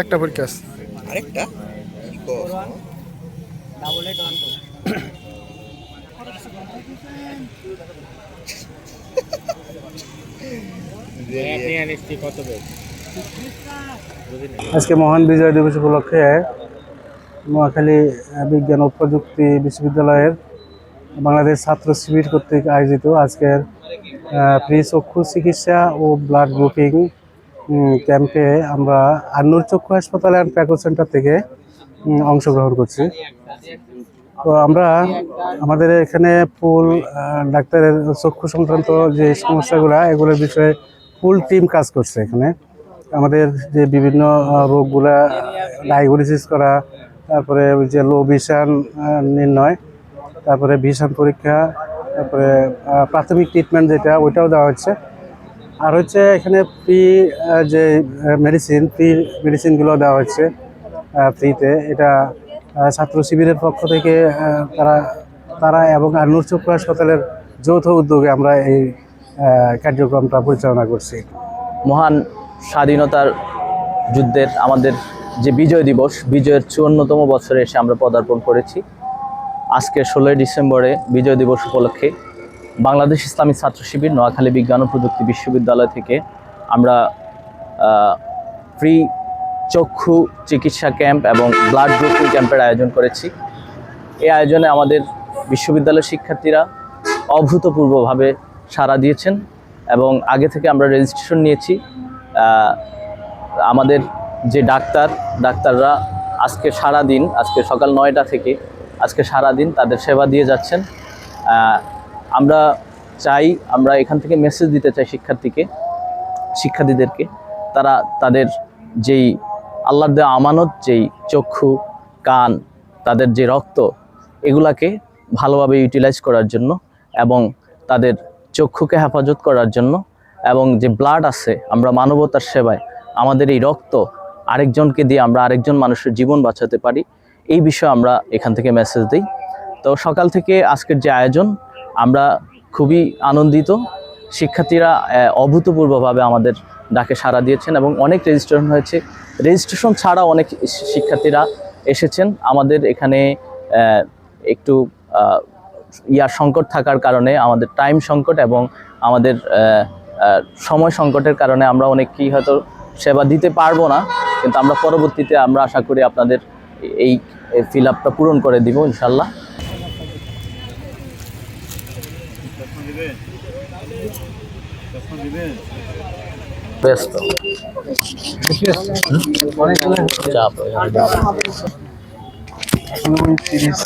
একটা পরীক্ষা আছে। আরেকটা? আজকে মহান বিজয় দিবস উপলক্ষে নোয়াখালী বিজ্ঞান ও প্রযুক্তি বিশ্ববিদ্যালয়ের বাংলাদেশ ছাত্র শিবির কর্তৃক আয়োজিত আজকের ফ্রি চক্ষু চিকিৎসা ও ব্লাড গ্রুপিং ক্যাম্পে আমরা আন্নুর চক্ষু হাসপাতাল অ্যান্ড প্যাকো সেন্টার থেকে অংশগ্রহণ করছি। তো আমরা আমাদের এখানে ফুল ডাক্তারের চক্ষু সংক্রান্ত যে সমস্যাগুলো, এগুলোর বিষয়ে ফুল টিম কাজ করছে এখানে। আমাদের যে বিভিন্ন রোগগুলা ডায়াগনোসিস করা, তারপরে ওই যে লো ভিশন নির্ণয় তারপরে ভিশন পরীক্ষা, তারপরে প্রাথমিক ট্রিটমেন্ট যেটা, ওইটাও দেওয়া হচ্ছে। আর হচ্ছে এখানে ফ্রি যে মেডিসিন ফ্রি মেডিসিনগুলো দেওয়া হচ্ছে ফ্রিতে এটা ছাত্র শিবিরের পক্ষ থেকে তারা তারা এবং আনুর চক্ষু হাসপাতালের যৌথ উদ্যোগে আমরা এই কার্যক্রমটা পরিচালনা করছি। মহান স্বাধীনতার যুদ্ধের আমাদের যে বিজয় দিবস, বিজয়ের চুয়ান্নতম বছরে এসে আমরা পদার্পণ করেছি। আজকে ষোলোই ডিসেম্বরে বিজয় দিবস উপলক্ষে বাংলাদেশ ইসলামী ছাত্র শিবির নোয়াখালী বিজ্ঞান ও প্রযুক্তি বিশ্ববিদ্যালয় থেকে আমরা ফ্রি চক্ষু চিকিৎসা ক্যাম্প এবং ব্লাড গ্রুপিং ক্যাম্পের আয়োজন করেছি। এই আয়োজনে আমাদের বিশ্ববিদ্যালয়ের শিক্ষার্থীরা অভূতপূর্বভাবে সাড়া দিয়েছেন এবং আগে থেকে আমরা রেজিস্ট্রেশন নিয়েছি। আমাদের যে ডাক্তার, ডাক্তাররা আজকে সারা দিন, আজকে সকাল নয়টা থেকে আজকে সারা দিন তাদের সেবা দিয়ে যাচ্ছেন। আমরা চাই, আমরা এখান থেকে মেসেজ দিতে চাই শিক্ষার্থীকে, শিক্ষার্থীদেরকে। তারা তাদের যেই আল্লাহর দেওয়া আমানত, যেই চক্ষু, কান, তাদের যে রক্ত, এগুলাকে ভালোভাবে ইউটিলাইজ করার জন্য এবং তাদের চক্ষুকে হেফাজত করার জন্য এবং যে ব্লাড আছে, আমরা মানবতার সেবায়, আমাদের এই রক্ত আরেকজনকে দিয়ে আমরা আরেকজন মানুষের জীবন বাঁচাতে পারি। এই বিষয়ে আমরা এখান থেকে মেসেজ দিই। তো সকাল থেকে আজকের যে আয়োজন, আমরা খুবই আনন্দিত। শিক্ষার্থীরা অভূতপূর্বভাবে আমাদের ডাকে সাড়া দিয়েছেন এবং অনেক রেজিস্ট্রেশন হয়েছে। রেজিস্ট্রেশন ছাড়া অনেক শিক্ষার্থীরা এসেছেন। আমাদের এখানে একটু ইয়ার সংকট থাকার কারণে, আমাদের টাইম সংকট এবং আমাদের সময় সংকটের কারণে আমরা অনেককেই হয়তো সেবা দিতে পারব না। কিন্তু আমরা পরবর্তীতে আমরা আশা করি আপনাদের এই ফিল আপটা পূরণ করে দিব ইনশাল্লাহ। ব্যস্ত। চাপ তিরিশ